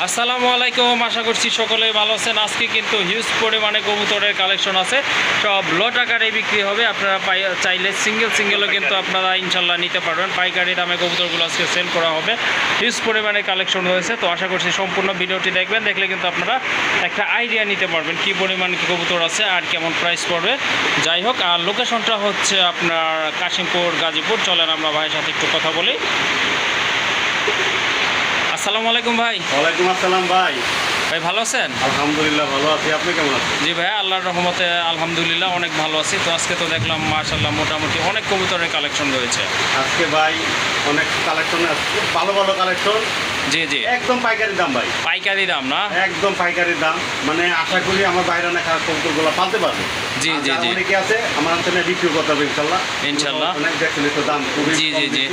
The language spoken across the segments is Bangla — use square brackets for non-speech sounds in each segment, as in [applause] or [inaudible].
আসসালামু আলাইকুম, আশা করছি সকলে ভালো আছেন। আজকে কিন্তু হিউজ পরিমাণে কবুতরের কালেকশন আছে। সব লট আকারে বিক্রি হবে। আপনারা পাই- চাইলে সিঙ্গেল সিঙ্গেলও কিন্তু আপনারা ইনশাল্লাহ নিতে পারবেন। পাইকারি দামে কবুতরগুলো আজকে সেল করা হবে। হিউজ পরিমাণে কালেকশন হয়েছে। তো আশা করছি সম্পূর্ণ ভিডিওটি দেখবেন। দেখলে কিন্তু আপনারা একটা আইডিয়া নিতে পারবেন কি পরিমাণ কি কবুতর আছে আর কেমন প্রাইস পড়বে। যাই হোক, আর লোকেশনটা হচ্ছে আপনার কাশিমপুর, গাজীপুর। চলেন আমরা ভাইয়ের সাথে একটু কথা বলি। আসসালামু আলাইকুম ভাই। ওয়ালাইকুম আসসালাম ভাই। ভাই ভালো আছেন? আলহামদুলিল্লাহ ভালো আছি। আপনি কেমন আছেন? জি ভাই আল্লাহর রহমতে আলহামদুলিল্লাহ অনেক ভালো আছি। তো আজকে তো দেখলাম মাশাল্লাহ মোটামুটি অনেক কবুতরের কালেকশন রয়েছে। আজকে ভাই অনেক কালেকশন আছে ভালো ভালো কালেকশন। জি জি। একদম পাইকারি দাম ভাই। পাইকারি দাম না? একদম পাইকারি দাম। মানে আশা করি আমার বাইরে না খারাপ কবুতরগুলো পালতে পারবে। জি, জি, জি। অনেকে আছে আমার অঞ্চলে বিক্রি করতে হবে ইনশাল্লাহ ইনশাল্লাহ। অনেক দেখলে তো দাম খুবই জি, জি, জি।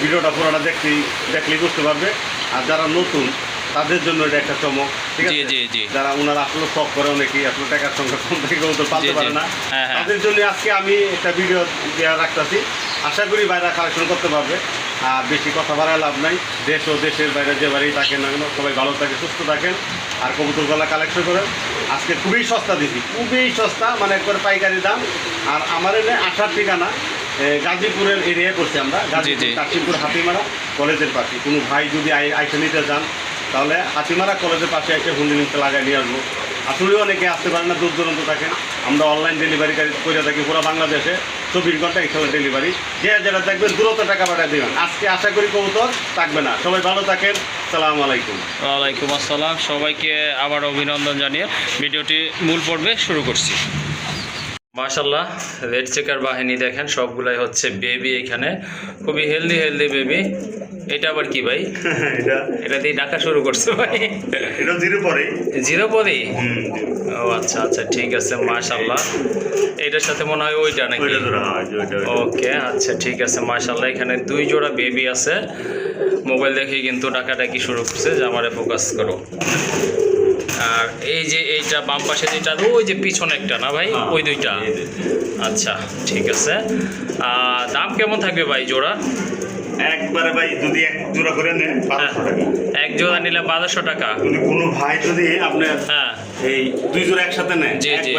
ভিডিওটা পুরোটা দেখলেই দেখলেই বুঝতে পারবে। আর যারা নতুন তাদের জন্য এটা একটা চমক ঠিক আছে? জি, জি। যারা ওনারা আসলে শখ করে অনেকেই আসলে টাকার সঙ্গে কম থেকে জি, পালতে পারে না। হ্যাঁ, হ্যাঁ। তাদের জন্য আজকে আমি একটা ভিডিও দেওয়া রাখতেছি। আশা করি বাইরে কালেকশন করতে পারবে। আর বেশি কথা বাড়ায় লাভ নাই। দেশ ও দেশের বাইরে যে বাড়ি থাকেন না কেন সবাই ভালো থাকে সুস্থ থাকেন। আর কবুতরগুলা কালেকশন করেন। আজকে খুবই সস্তা দিছি। খুবই সস্তা মানে একবার পাইকারি দাম। আর আমার এনে আসার ঠিকানা গাজীপুরের এরিয়ায় করছি আমরা। গাজীপুর কাশিমপুর হাতিমারা কলেজের পাশে। কোনো ভাই যদি আই- আইসে নিতে যান তাহলে হাতিমারা কলেজের পাশে এসে হুন্ডি নিতে লাগাই নিয়ে আসব। আসলে অনেকে আসতে পারে না দূর দূরান্ত থাকেন আমরা অনলাইন ডেলিভারি করে থাকি পুরো বাংলাদেশে। চব্বিশ ঘণ্টা ইনশাল্লাহ ডেলিভারি যে যেটা দেখবেন দূরত্ব টাকা পাঠিয়ে দেবেন। আজকে আশা করি কবুতর থাকবে না। সবাই ভালো থাকেন। সালাম আলাইকুম। ওয়ালাইকুম আসসালাম। সবাইকে আবার অভিনন্দন জানিয়ে ভিডিওটি মূল পর্বে শুরু করছি। মাশাল্লাহ রেড চেকার বাহিনী দেখেন সবগুলাই হচ্ছে বেবি এখানে। খুবই হেলদি হেলদি বেবি এটা আবার কি ভাই? [laughs] এটা দিয়ে ডাকা শুরু করছে ভাই। এটা জিরো পরে। জিরো পরেই ও আচ্ছা আচ্ছা ঠিক আছে মাশাল্লাহ এটার সাথে মনে হয় ওইটা নাকি? ওকে আচ্ছা ঠিক আছে মাশাল্লাহ এখানে দুই জোড়া বেবি আছে। মোবাইল দেখে কিন্তু ডাকাডাকি শুরু করছে যে আমারে ফোকাস করো। আর এই যে এইটা বাম পাশে যেটা ওই যে পিছনে একটা না ভাই? হ্যাঁ, ওই দুইটা? আচ্ছা ঠিক আছে। আর দাম কেমন থাকবে ভাই জোড়া? একবারে ভাই যদি এক জোড়া করে নেন হ্যাঁ, এক জোড়া নিলে বারোশো টাকা। যদি কোনো ভাই যদি আপনার হ্যাঁ। এই দুই জোড়া একসাথে জি, জি।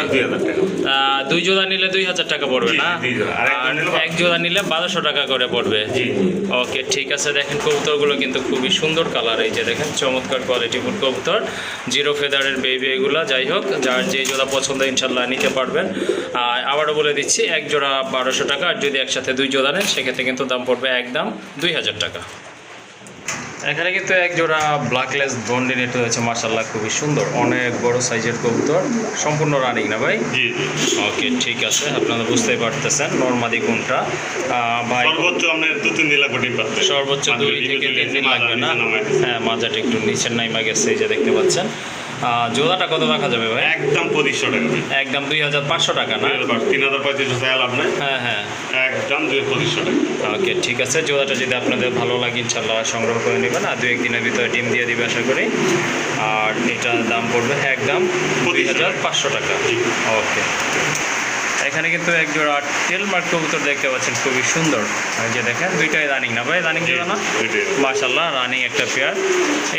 দুই জোড়া নিলে দুই হাজার টাকা পড়বে না? আর এক জোড়া নিলে বারোশো টাকা করে পড়বে। জি ওকে ঠিক আছে। দেখেন কবুতরগুলো কিন্তু খুবই সুন্দর কালার এই যে দেখেন চমৎকার কোয়ালিটি ফুল কবুতর। জিরো ফেদারের বেবি এগুলা যাই হোক যার যে জোড়া পছন্দ ইনশাল্লাহ নিতে পারবেন। আর আবারও বলে দিচ্ছি এক জোড়া বারোশো টাকা আর যদি একসাথে দুই জোড়া নেন সেক্ষেত্রে কিন্তু দাম পড়বে একদম দুই হাজার টাকা। এখানে কিন্তু এক জোড়া ব্ল্যাকলেস বন্ডিনেট রয়েছে মার্শাল্লাহ খুবই সুন্দর। অনেক বড় সাইজের কবুতর সম্পূর্ণ রানিং না ভাই? জি। ওকে ঠিক আছে আপনারা বুঝতে পারতেছেন নর্মাদি কোনটা। ভাই সর্বোচ্চ আপনার দু তিন দিন লাগবে সর্বোচ্চ দুই থেকে তিন দিন লাগবে না? হ্যাঁ মাজাটা একটু নিচের নাইমা গেছে এই যে দেখতে পাচ্ছেন। জোড়াটা কত রাখা যাবে ভাই? একদম পঁচিশশো টাকা একদম দুই হাজার পাঁচশো টাকা না? তিন হাজার পঁয়ত্রিশশো টাকা লাভ নেই। হ্যাঁ হ্যাঁ। একদম দুই পঁচিশশো টাকা। ওকে ঠিক আছে। জোড়াটা যদি আপনাদের ভালো লাগে ইনশাল্লাহ সংগ্রহ করে নেবেন। আর দু একদিনের ভিতরে ডিম দিয়ে দিবে আশা করি। আর এটার দাম পড়বে একদম দুই হাজার পাঁচশো টাকা। ওকে। এখানে কিন্তু এক জোড়া টেল মার্ক কবুতর দেখতে পাচ্ছেন খুবই সুন্দর। এই যে দেখেন দুইটাই রানিং না ভাই? রানিং জোড়া না। মাশাল্লাহ রানিং একটা পেয়ার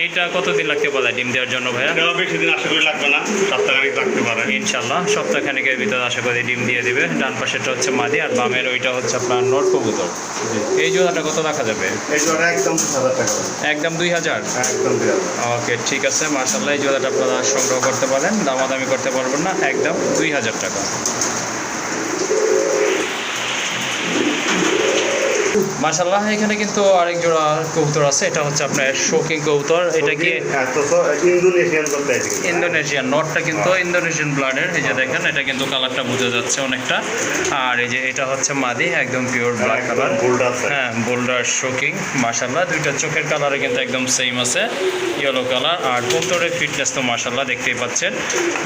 এইটা কতদিন লাগতে পারে ডিম দেওয়ার জন্য ভাইয়া? বেশি দিন আশা করি লাগবে না সপ্তাহখানিক লাগতে পারে। ইনশাল্লাহ সপ্তাহখানিকের ভিতরে আশা করি ডিম দিয়ে দিবে। ডান পাশেটা হচ্ছে মাদি আর বামের ওইটা হচ্ছে আপনার নট কবুতর। এই জোড়াটা কত রাখা যাবে? এই জোড়া একদম একদম দুই হাজার? ওকে ঠিক আছে মার্শাল্লাহ এই জোড়াটা আপনারা সংগ্রহ করতে পারেন দামাদামি করতে পারবেন না একদম দুই হাজার টাকা। মার্শাল্লাহ এখানে কিন্তু আরেক জোড়া কবুতর আছে এটা হচ্ছে আপনার শোকিং কবুতর এটা কি ইন্দোনেশিয়ান আছে ইন্দোনেশিয়ান নটটা কিন্তু ইন্দোনেশিয়ান ব্লাডের এই যে দেখেন এটা কিন্তু কালারটা বোঝা যাচ্ছে অনেকটা। আর এই যে এটা হচ্ছে মাদি একদম পিওর ব্ল্যাক কালার বোল্ডার হ্যাঁ বোল্ডার শোকিং মাশাল্লাহ দুইটা চোখের কালারে কিন্তু একদম সেম আছে ইয়েলো কালার আর কবুতরের ফিটনেস তো মাশাল্লাহ দেখতেই পাচ্ছেন।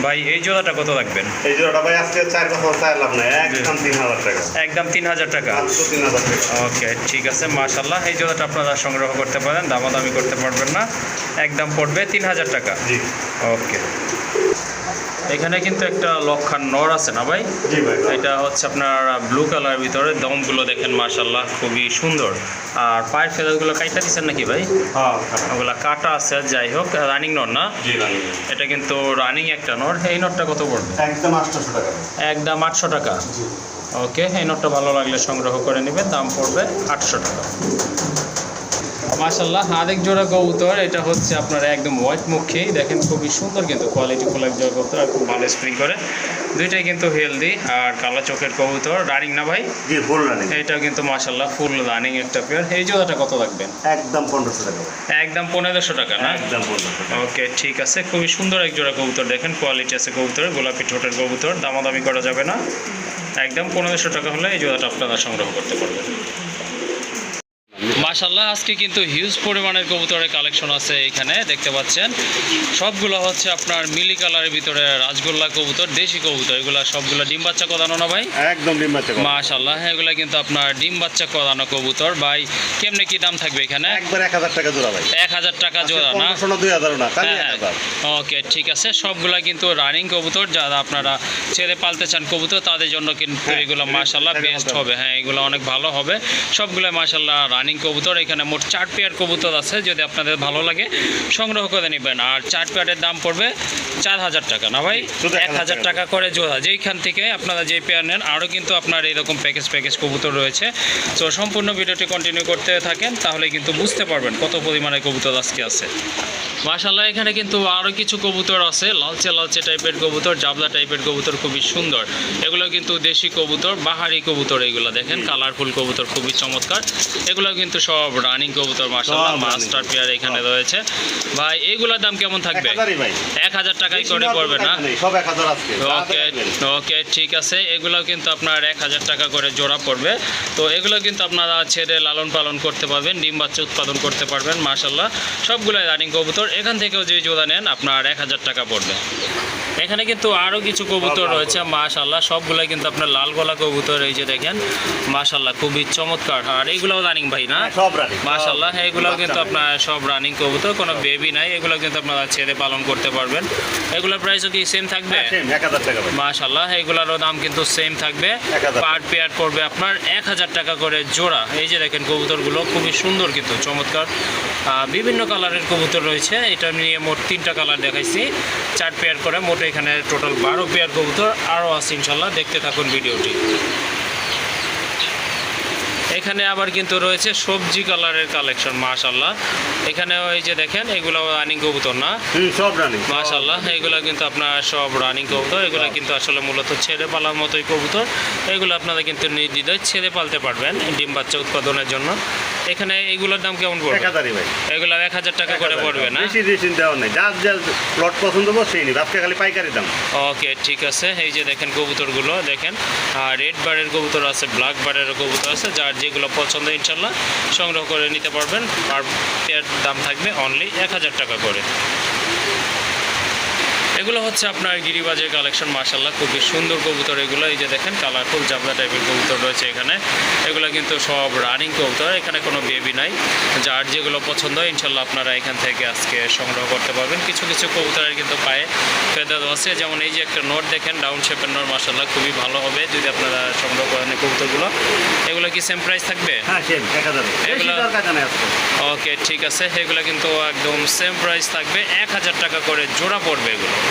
ভাই এই জোড়াটা কত রাখবেন এই জোড়াটা ভাই আজকে চার বছর চার লাভ নাই একদম তিন হাজার টাকা। একদম তিন হাজার টাকা। ওকে ঠিক আছে মাশাল্লাহ এই জোড়াটা আপনারা সংগ্রহ করতে পারেন দামাদামি করতে পারবেন না। একদম পড়বে তিন হাজার টাকা। জি। ওকে। এখানে কিন্তু একটা লক্ষার নর আছে না ভাই? এটা হচ্ছে আপনার ব্লু কালার ভিতরে দমগুলো দেখেন মার্শাল্লাহ খুবই সুন্দর। আর পায়ের ফেদারগুলো কাইটা দিচ্ছেন নাকি ভাই? হ্যাঁ ওগুলা কাটা আছে যাই হোক রানিং নর না? এটা কিন্তু রানিং একটা নর এই নটটা কত পড়বে? একদম আটশোশো টাকা। একদম আটশো টাকা। ওকে এই নোটটা ভালো লাগলে সংগ্রহ করে নেবেন দাম পড়বে আটশো টাকা। মাশাল্লাহ আরেক জোড়া কবুতর এটা হচ্ছে আপনার একদম হোয়াইট মুখী। দেখেন খুবই সুন্দর কিন্তু কোয়ালিটি ফুল এক জোড়া কবুতর আর খুব ভালো স্প্রিং করে। দুইটাই কিন্তু হেলদি আর কালো চোখের কবুতর। রানিং না ভাই? জি ফুল রানি এইটাও কিন্তু মাশাল্লাহ ফুল রানিং একটা পেয়ার এই জোড়াটা কত লাগবেন একদম পনেরোশো টাকা। একদম পনেরোশো টাকা না? একদম ওকে ঠিক আছে। খুবই সুন্দর এক জোড়া কবুতর দেখেন কোয়ালিটি আছে কবুতরের গোলাপি ঠোঁটের কবুতর দামাদামি করা যাবে না। একদম পনেরোশো টাকা হলে এই জোড়াটা আপনারা সংগ্রহ করতে পারবেন। মাশাল্লাহ আজকে কিন্তু হিউজ পরিমাণের কবুতরের কালেকশন আছে এখানে দেখতে পাচ্ছেন। সবগুলো হচ্ছে আপনার মিলি কালারের ভিতরে রাজগোল্লা কবুতর দেশি কবুতর এগুলো সবগুলো ডিম বাচ্চা করানো না ভাই? একদম ডিম বাচ্চা করা। মাশাল্লাহ এগুলো কিন্তু আপনার ডিম বাচ্চা করানো কবুতর। ভাই কেমনে কি দাম থাকবে এখানে? একবার এক হাজার টাকা জোড়া ভাই। এক হাজার টাকা জোড়া না? দুই না হ্যাঁ হাজার। ওকে ঠিক আছে। সবগুলা কিন্তু রানিং কবুতর যারা আপনারা ছেড়ে পালতে চান কবুতর তাদের জন্য কিন্তু হ্যাঁ, এগুলো এগুলো মাশাল্লাহ বেস্ট হবে। হ্যাঁ এগুলো অনেক ভালো হবে। সবগুলো মাশাল্লাহ রানিং কবুতর এখানে মোট চার পেয়ার কবুতর আছে যদি আপনাদের ভালো লাগে সংগ্রহ করে নেবেন। আর চার পেয়ারের দাম পড়বে চার হাজার টাকা না ভাই? এক হাজার টাকা। করে জোড়া। যেইখান থেকে আপনারা যে পেয়ার নেন আরও কিন্তু আপনার এরকম প্যাকেজ প্যাকেজ কবুতর রয়েছে। তো সম্পূর্ণ ভিডিওটি কন্টিনিউ করতে থাকেন তাহলে কিন্তু বুঝতে পারবেন কত পরিমাণে কবুতর আজকে আছে। মাশাল্লাহ এখানে কিন্তু আরও কিছু কবুতর আছে লালচে লালচে টাইপের কবুতর জাবলা টাইপের কবুতর খুবই সুন্দর। এগুলো কিন্তু দেশি কবুতর বাহারি কবুতর এগুলো দেখেন কালারফুল কবুতর খুবই চমৎকার। এগুলো কিন্তু সব রানিং কবুতর running। মাস্টার পেয়ার এখানে রয়েছে। ভাই এগুলোর দাম কেমন থাকবে? এক হাজার টাকাই করে পড়বে না? ওকে ওকে ঠিক আছে। এগুলো কিন্তু আপনার এক হাজার টাকা করে জোড়া পড়বে। তো এগুলো কিন্তু আপনারা ছেড়ে লালন পালন করতে পারবেন ডিম বাচ্চা উৎপাদন করতে পারবেন মাশাল্লাহ সবগুলাই রানিং কবুতর। এখান থেকেও যে জোড়া নেন আপনার এক হাজার টাকা পড়বে। এখানে কিন্তু আরও কিছু কবুতর রয়েছে মাশাল্লাহ সবগুলাই কিন্তু আপনার লাল গলা কবুতর এই যে দেখেন মাশাল্লাহ খুবই চমৎকার। আর এইগুলোও রানিং ভাই না? হ্যাঁ, সব রানি মাশাল্লাহ এগুলোও কিন্তু আপনার সব রানিং কবুতর কোনো বেবি নাই। এগুলো কিন্তু আপনারা ছেড়ে পালন করতে পারবেন। এগুলোর প্রাইসও কি সেম থাকবে? হ্যাঁ, মাশাল্লাহ এগুলোরও দাম কিন্তু সেম থাকবে। 1000 পার পেয়ার পড়বে আপনার এক হাজার টাকা করে জোড়া। এই যে দেখেন কবুতরগুলো খুবই সুন্দর কিন্তু চমৎকার। বিভিন্ন কালারের কবুতর রয়েছে। এটা নিয়ে মোট তিনটা কালার দেখাইছি। চার পেয়ার করে মোট এখানে টোটাল বারো পেয়ার কবুতর আরও আছে ইনশাল্লাহ। দেখতে থাকুন ভিডিওটি। এখানে আবার কিন্তু রয়েছে সবজি কালারের কালেকশন মাশাল্লাহ এখানে ওই যে দেখেন এগুলো রানিং কবুতর না? সব রানি মাশাল্লাহ এগুলো কিন্তু আপনার সব রানিং কবুতর। এগুলো কিন্তু আসলে মূলত ছেড়ে পালার মতোই কবুতর। এগুলো আপনারা কিন্তু নির্দ্বিধায় ছেড়ে পালতে পারবেন ডিম বাচ্চা উৎপাদনের জন্য। এখানে এগুলোর দাম কেমন এক পড়বে? হাজারই ভাই। এগুলো এক হাজার টাকা করে পড়বে না? বেশি বেশি দেওয়া নেই। যার যার প্লট পছন্দ করব সেই নিবে। আজকে খালি পাইকারি দাম। ওকে ঠিক আছে। এই যে দেখেন কবুতরগুলো দেখেন। আর রেড বারের কবুতর আছে ব্ল্যাক বারেরও কবুতর আছে যার যেগুলো পছন্দ ইনশাল্লাহ সংগ্রহ করে নিতে পারবেন। আর পেয়ার দাম থাকবে অনলি এক হাজার টাকা করে। এগুলো হচ্ছে আপনার গিরিবাজের কালেকশন মাশাল্লাহ খুবই সুন্দর কবুতর এগুলো। এই যে দেখেন কালারফুল জাবলা টাইপের কবুতর রয়েছে এখানে। এগুলো কিন্তু সব রানিং কবুতর এখানে কোনো বেবি নাই। যার যেগুলো পছন্দ হয় ইনশাল্লাহ আপনারা এখান থেকে আজকে সংগ্রহ করতে পারবেন। কিছু কিছু কবুতরের কিন্তু পায়ে ফেদার আছে। যেমন এই যে একটা নোট দেখেন ডাউন শেপের নোট মাশাল্লাহ খুবই ভালো হবে যদি আপনারা সংগ্রহ করেন এই কবুতরগুলো। এগুলো কি সেম প্রাইস থাকবে? হ্যাঁ ওকে ঠিক আছে। এগুলো কিন্তু একদম সেম প্রাইস থাকবে। এক হাজার টাকা করে জোড়া পড়বে এগুলো।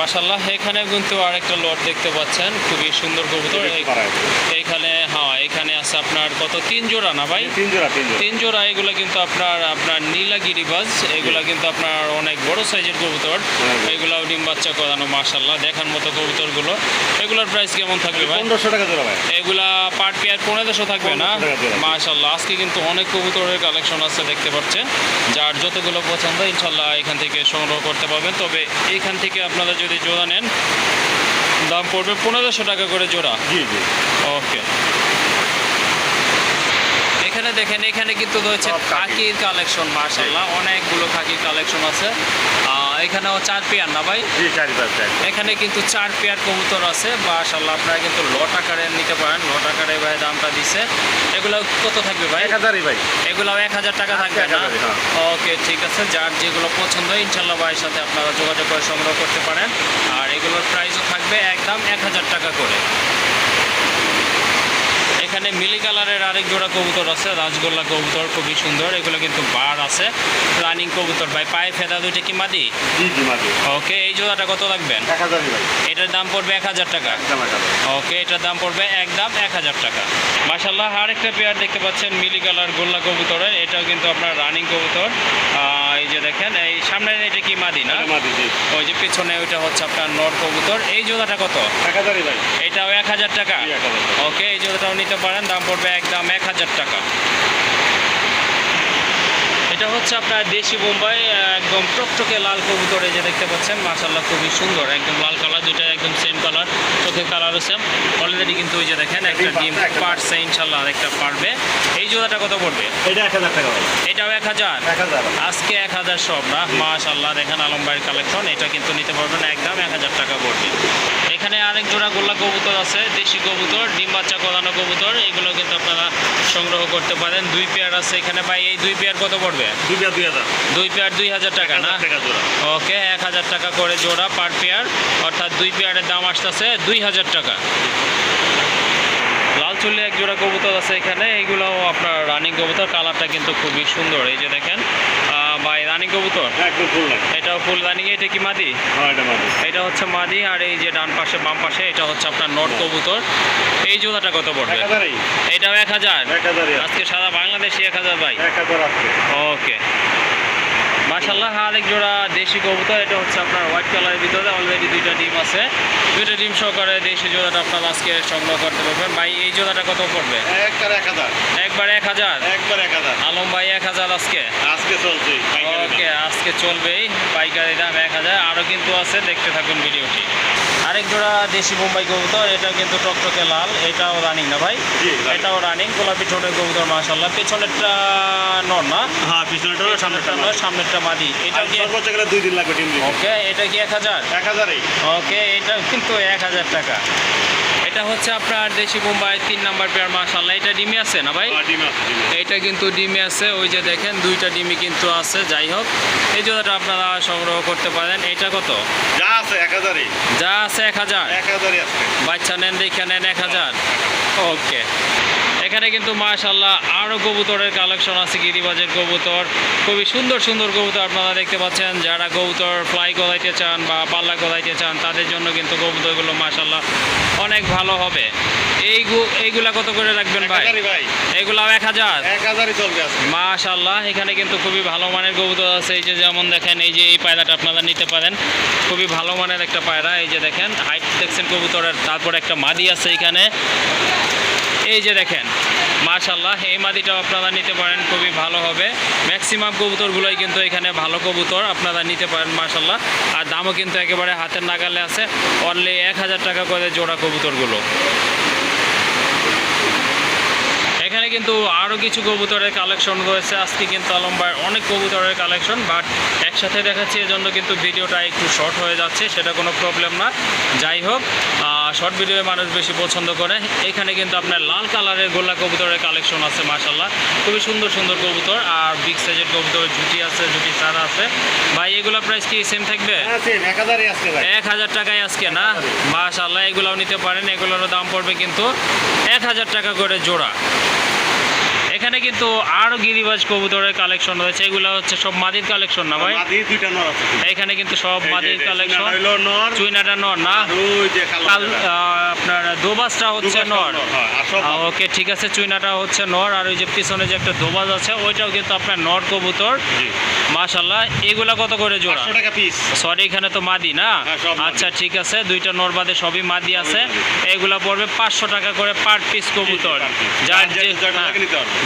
মাসাল্লাহ এখানে কিন্তু আরেকটা লট দেখতে পাচ্ছেন। খুবই সুন্দর কবুতর। এইখানে হ্যাঁ এখানে আছে আপনার কত? তিন জোড়া না ভাই? তিন জোড়া তিন জোড়া। এগুলো কিন্তু আপনার আপনার নীলাগিরিবাজ এগুলো কিন্তু আপনার অনেক বড় সাইজের কবুতর। এগুলাও ডিম বাচ্চা করানো মাসাল্লাহ দেখার মতো কবুতরগুলো। এগুলোর প্রাইস কেমন থাকবে ভাই? পনেরোশো টাকা জোড়া ভাই। এগুলা পার পেয়ার পনেরোশো থাকবে না? 1500 টাকা জোড়া। মাশাল্লাহ আজকে কিন্তু অনেক কবুতরের কালেকশন আছে দেখতে পাচ্ছেন। যার যতগুলো পছন্দ ইনশাল্লাহ এখান থেকে সংগ্রহ করতে পারবেন। তবে এখান থেকে আপনারা যদি জোড়া নেন। দাম পড়বে পনেরোশো টাকা করে জোড়া। জি জি। ওকে। এখানে দেখেন এখানে কিন্তু রয়েছে খাকির কালেকশন মার্শাল্লাহ অনেকগুলো খাকির কালেকশন আছে। এখানেও চার পেয়ার না ভাই? এখানে কিন্তু চার পেয়ার কবুতর আছে মাশাল্লাহ আপনারা কিন্তু লট আকারে নিতে পারেন লট আকারে ভাই দামটা দিছে। এগুলো কত থাকবে ভাই? এক হাজারই ভাই। এগুলো এক হাজার টাকা থাকবে না? হ্যাঁ। ওকে ঠিক আছে যার যেগুলো পছন্দ ইনশাল্লাহ ভাইয়ের সাথে আপনারা যোগাযোগ করে সংগ্রহ করতে পারেন। আর এগুলোর প্রাইসও থাকবে একদম এক হাজার টাকা করে। এখানে মিলি কালারের আরেক জোড়া কবুতর আছে রাজগোল্লা কবুতর খুবই সুন্দর। এগুলো কিন্তু বার আছে। রানিং কবুতর ভাই পায়ে ফেদা দুইটা কি মাদি? ওকে এই জোড়াটা কত লাগবেন? এটার দাম পড়বে এক হাজার টাকা। ওকে এটার দাম পড়বে একদম এক হাজার টাকা। মাসাল্লাহ আর একটা পেয়ার দেখতে পাচ্ছেন মিলি কালার গোল্লা কবুতরের। এটাও কিন্তু আপনার রানিং কবুতর। আহ, এই যে দেখেন এই সামনে এটা কি মাদি না? জি। ওই যে পিছনে ওইটা হচ্ছে আপনার নর কবুতর। এই জোড়াটা কত? এক হাজারই ভাই। এটাও এক হাজার টাকা। ওকে এই জোড়াটাও নিতে পারেন দাম পড়বে একদম এক হাজার টাকা। এটা হচ্ছে আপনার দেশি বোম্বাই একদম টকটকে লাল কবুতর এই যে দেখতে পাচ্ছেন মাশাল্লাহ খুবই সুন্দর। একদম লাল কালার দুইটা একদম সেম কালার চোখের কালার সেম অলরেডি কিন্তু ওই যে দেখেন একটা ডিম পারছে, ইনশাল্লাহ একটা পারবে এই জোড়াটা কত পড়বে? এটা এক হাজার টাকা এটাও এক হাজার? এক হাজার। আজকে এক হাজার সব না? মাশাল্লাহ দেখেন আলম ভাইয়ের কালেকশন এটা কিন্তু নিতে পারবেন একদম এক হাজার টাকা পড়বে। এখানে আরেক জোড়া গোল্লা কবুতর আছে দেশি কবুতর ডিম বাচ্চা করানো কবুতর এগুলো কিন্তু আপনারা সংগ্রহ করতে পারেন। দুই পেয়ার আছে এখানে। ভাই এই দুই পেয়ার কত পড়বে? দুই হাজার দুই হাজার। দুই পেয়ার দুই হাজার টাকা না? ওকে এক হাজার টাকা করে জোড়া পার পেয়ার। অর্থাৎ দুই পেয়ারের দাম আসতেছে দুই হাজার টাকা। লাল চুল্লি এক জোড়া কবুতর আছে এখানে। এইগুলো আপনার রানিং কবুতর। কালারটা কিন্তু খুবই সুন্দর। এই যে দেখেন রানিং কবুতর? একদম ফুল রানিং। এটাও ফুল রানিং এটা কি মাদি? হ্যাঁ এটা মাদি। এটা হচ্ছে মাদি আর এই যে ডান পাশে বাম পাশে এটা হচ্ছে আপনার নট কবুতর। এই জোড়াটা কত পড়বে? এটাও এক হাজার। আজকে সারা বাংলাদেশে এক হাজার ভাই? এক হাজার আছে। ওকে। মাশাল্লাহ আরেক জোড়া দেশি কবুতর এটা হচ্ছে আপনার হোয়াইট কালারের ভিতরে অলরেডি দুইটা ডিম আছে। দুইটা ডিম সহকারে দেশি জোড়াটা আপনার আজকে সংগ্রহ করতে পারবেন। ভাই এই জোড়াটা কত পড়বে? একবার এক হাজার। একবার এক হাজার? একবার এক হাজার। আলম ভাই এক হাজার আজকে? আজকে চলছে ওকে আজকে চলবেই। পাইকারি দাম এক হাজার। আরও কিন্তু আছে দেখতে থাকুন ভিডিওটি। আরেক জোড়া দেশি বোম্বাই কবুতর এটা কিন্তু টকটকে লাল এটাও রানিং না ভাই? এটাও রানিং গোলাপি ঠোঁটের কবুতর মাশাল্লাহ পেছনেরটা নর না? হ্যাঁ হলো সামনেটা পেছনেরটা নর মাদি। এটা কি সর্বোচ্চ গেলে দুই দিন লাগবে ডিম ওকে এটা কি এক হাজার? এক হাজারই। ওকে এটা কিন্তু এক হাজার টাকা। এটা হচ্ছে আপনার দেশি বোম্বাই তিন নাম্বার পেয়ার মাশাল্লাহ এটা ডিমে আছে না ভাই? হ্যাঁ, ডিম ডিম। এটা কিন্তু ডিমে আছে। ওই যে দেখেন দুইটা ডিমই কিন্তু আছে। যাই হোক এই জোড়াটা আপনারা সংগ্রহ করতে পারেন। এটা কত? যা আছে এক হাজারই। যা আছে এক হাজার? এক হাজারই আছে। বাচ্চা নেন দেখে নেন এক হাজার। ওকে। এখানে কিন্তু মাশাল্লাহ আরও কবুতরের কালেকশন আছে গিরিবাজের কবুতর। খুবই সুন্দর সুন্দর কবুতর আপনারা দেখতে পাচ্ছেন। যারা কবুতর ফ্লাই করাইতে চান বা পাল্লা করাইতে চান তাদের জন্য কিন্তু কবুতরগুলো মাশাল্লাহ অনেক ভালো হবে। এই এইগুলা কত করে রাখবেন ভাই? এগুলাও এক হাজার? মাশাল্লাহ এখানে কিন্তু খুবই ভালো মানের কবুতর আছে। এই যে যেমন দেখেন এই যে এই পায়রাটা আপনারা নিতে পারেন। খুবই ভালো মানের একটা পায়রা। এই যে দেখেন হাইট দেখছেন কবুতরের। তারপর একটা মাদি আছে এখানে। এই যে দেখেন মাশাল্লাহ এই মাদিটাও আপনারা নিতে পারেন, খুবই ভালো হবে। ম্যাক্সিমাম কবুতরগুলোই কিন্তু এখানে ভালো কবুতর আপনারা নিতে পারেন মাশাল্লাহ আর দামও কিন্তু একেবারে হাতের নাগালে আছে অনলি এক হাজার টাকা করে জোড়া কবুতরগুলো। এখানে কিন্তু আরও কিছু কবুতরের কালেকশন রয়েছে, আজকে কিন্তু আলম্বার অনেক কবুতরের কালেকশন বাট একসাথে দেখাচ্ছি, এজন্য কিন্তু ভিডিওটা একটু শর্ট হয়ে যাচ্ছে, সেটা কোনো প্রবলেম না। যাই হোক শর্ট ভিডিও মানুষ বেশি পছন্দ করে। এখানে কিন্তু আপনার লাল কালারের গোল্লা কবুতরের কালেকশন আছে মার্শাল্লাহ খুবই সুন্দর সুন্দর কবুতর আর বিগ সাইজের কবুতরের ঝুটি আছে ঝুটি চারা আছে। ভাই এগুলো প্রাইস কি সেম থাকবে? হ্যাঁ এক হাজার টাকায় আজকে না? মার্শাল্লাহ এগুলাও নিতে পারেন এগুলোর দাম পড়বে কিন্তু এক হাজার টাকা করে জোড়া। এখানে কিন্তু আরও গিরিবাজ কবুতরের কালেকশন রয়েছে। এগুলো হচ্ছে সব মাদির কালেকশন না ভাই? মাদি দুইটা নর আছে এখানে কিন্তু সব মাদির কালেকশন নর। চুইনাটা নর না? আর যে কাল আপনার দোবাসটা হচ্ছে নর। ওকে ঠিক আছে চুইনাটা হচ্ছে নর। আর ওই যে পিছনে যে একটা দোবাজ আছে ওইটাও কিন্তু আপনার নর কবুতর। জি। মাশাল্লাহ এগুলা কত করে জোড়া? 500 টাকা পিস সরি এখানে তো মাদি না? হ্যাঁ। আচ্ছা ঠিক আছে দুইটা নরবাদে সবই মাদি আছে। এগুলা পড়বে পাঁচশো টাকা করে পার পিস কবুতর। যার যে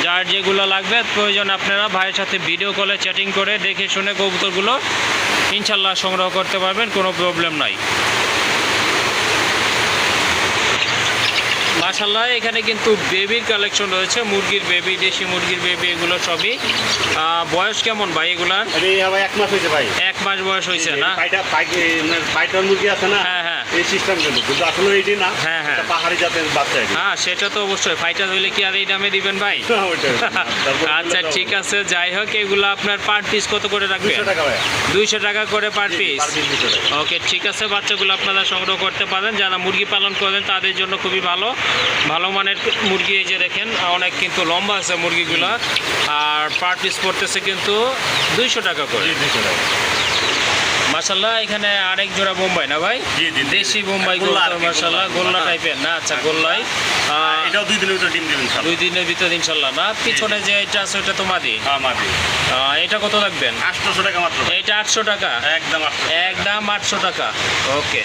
যার যেগুলো লাগবে, প্রয়োজন আপনারা ভাইয়ের সাথে ভিডিও কলে চ্যাটিং করে দেখে শুনে কবুতরগুলো ইনশাল্লাহ সংগ্রহ করতে পারবেন, কোনো প্রবলেম নাই। মাশাল্লাহ এখানে কিন্তু বেবির কালেকশন রয়েছে মুরগির বেবি দেশি মুরগির বেবি এগুলো সবই। বয়স কেমন ভাই এগুলার এক মাস হয়েছে ভাই। এক মাস বয়স হয়েছে না? পাইটা পাই- মানে পাইটার মুরগি আছে না হ্যাঁ, হ্যাঁ। এই সিস্টেম কিন্তু কিন্তু আসলে এটি না হ্যাঁ, হ্যাঁ। পাহাড়ি জাতের বাচ্চা হ্যাঁ সেটা তো অবশ্যই। ফাইটার হইলে কি আর এই দামে দিবেন ভাই? [laughs] [laughs] আচ্ছা ঠিক আছে যাই হোক এগুলো আপনার পার পিস কত করে রাখবেন? ভাই। দুইশো টাকা করে পার পিস পার পিস 200 টাকা। ওকে ঠিক আছে বাচ্চাগুলো আপনারা সংগ্রহ করতে পারেন। যারা মুরগি পালন করেন তাদের জন্য খুবই ভালো। ভালো মানের মুরগি এই যে দেখেন অনেক কিন্তু লম্বা আছে মুরগিগুলো আর পার পিস পড়তেছে কিন্তু দুইশো টাকা করে। জি, 200 টাকা। মাসাল্লাহ এখানে আরেক জোড়া বোম্বাই না ভাই। দেশি বোম্বাই মাসাল্লাহ গোল্লা। টাইপের না আচ্ছা গোল্লাই। এটাও দুই দিনের ভিতরে ডিম দিবেন দুই দিনের ভিতরে ইনশাল্লাহ না? পিছনে যে এটা আছে ওটা তো মাদি? হ্যাঁ, মাদি। এটা কত রাখবেন 800 টাকা মাত্র। এটা আটশো টাকা? একদম একদম আটশো টাকা। ওকে।